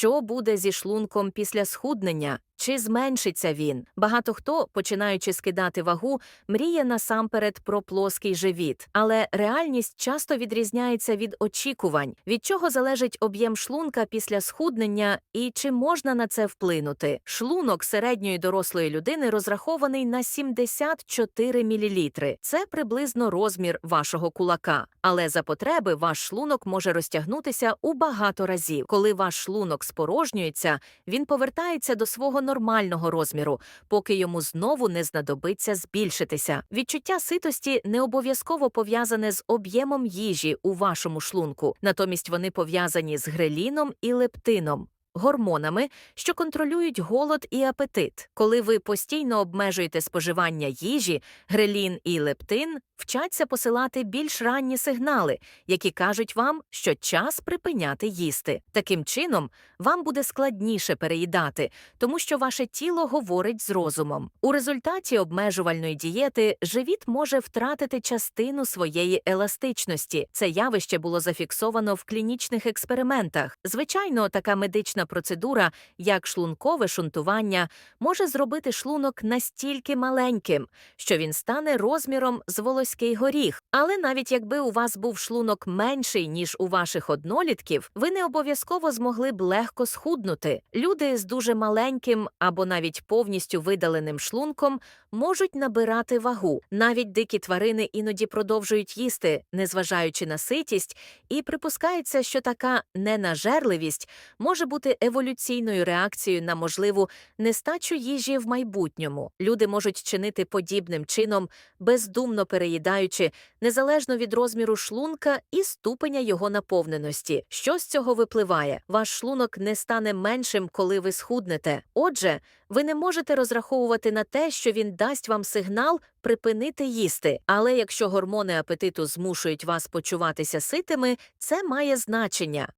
Що буде зі шлунком після схуднення? Чи зменшиться він? Багато хто, починаючи скидати вагу, мріє насамперед про плоский живіт, але реальність часто відрізняється від очікувань, від чого залежить об'єм шлунка після схуднення і чи можна на це вплинути. Шлунок середньої дорослої людини розрахований на 74 мл. Це приблизно розмір вашого кулака. Але за потреби ваш шлунок може розтягнутися у багато разів. Коли ваш шлунок спорожнюється, він повертається до свого нормального розміру, поки йому знову не знадобиться збільшитися. Відчуття ситості не обов'язково пов'язане з об'ємом їжі у вашому шлунку, натомість вони пов'язані з греліном і лептином. Гормонами, що контролюють голод і апетит. Коли ви постійно обмежуєте споживання їжі, грелін і лептин вчаться посилати більш ранні сигнали, які кажуть вам, що час припиняти їсти. Таким чином, вам буде складніше переїдати, тому що ваше тіло говорить з розумом. У результаті обмежувальної дієти живіт може втратити частину своєї еластичності. Це явище було зафіксовано в клінічних експериментах. Звичайно, така медична процедура, як шлункове шунтування, може зробити шлунок настільки маленьким, що він стане розміром з волоський горіх. Але навіть якби у вас був шлунок менший, ніж у ваших однолітків, ви не обов'язково змогли б легко схуднути. Люди з дуже маленьким або навіть повністю видаленим шлунком можуть набирати вагу. Навіть дикі тварини іноді продовжують їсти, незважаючи на ситість, і припускається, що така ненажерливість може бути еволюційною реакцією на можливу нестачу їжі в майбутньому. Люди можуть чинити подібним чином, бездумно переїдаючи, незалежно від розміру шлунка і ступеня його наповненості. Що з цього випливає? Ваш шлунок не стане меншим, коли ви схуднете. Отже, ви не можете розраховувати на те, що він дасть вам сигнал припинити їсти. Але якщо гормони апетиту змушують вас почуватися ситими, це має значення.